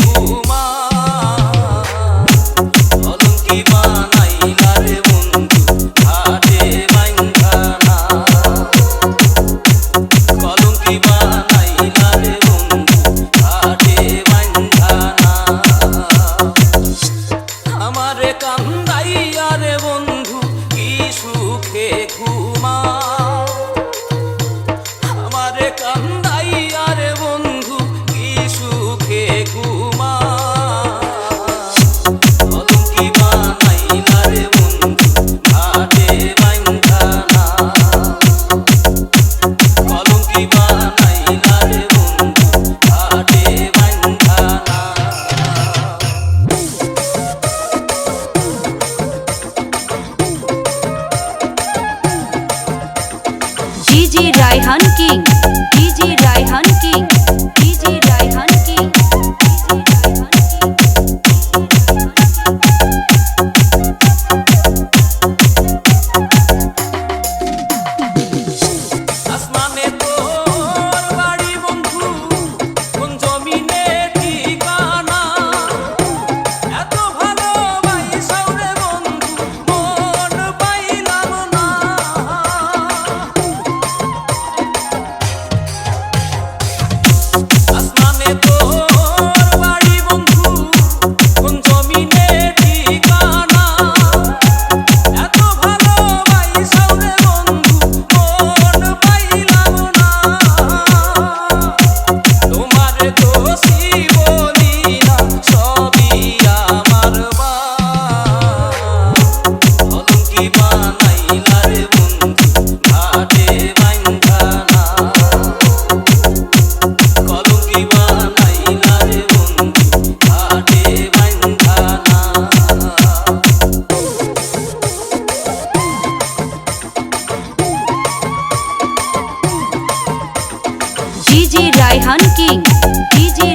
ঘুমা DJ Raihan king DJ Raihan DJ Raihan king DJ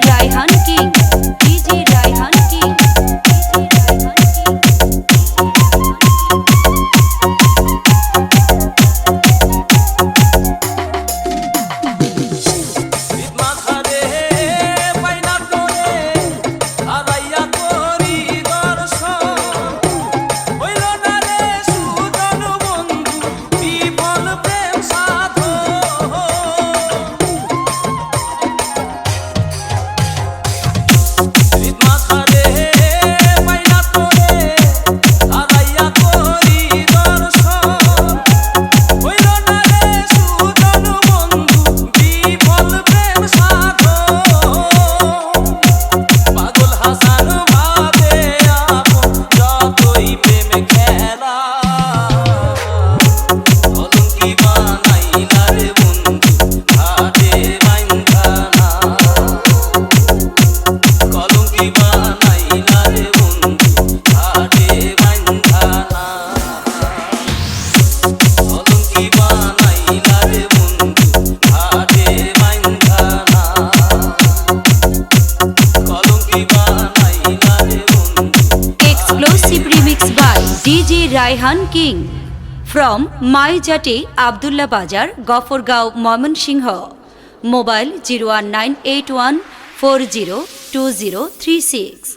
Raihan king from Maijati Abdullah Bazar Gafargaon Mymensingh mobile zero one nine eight one four zero two zero three six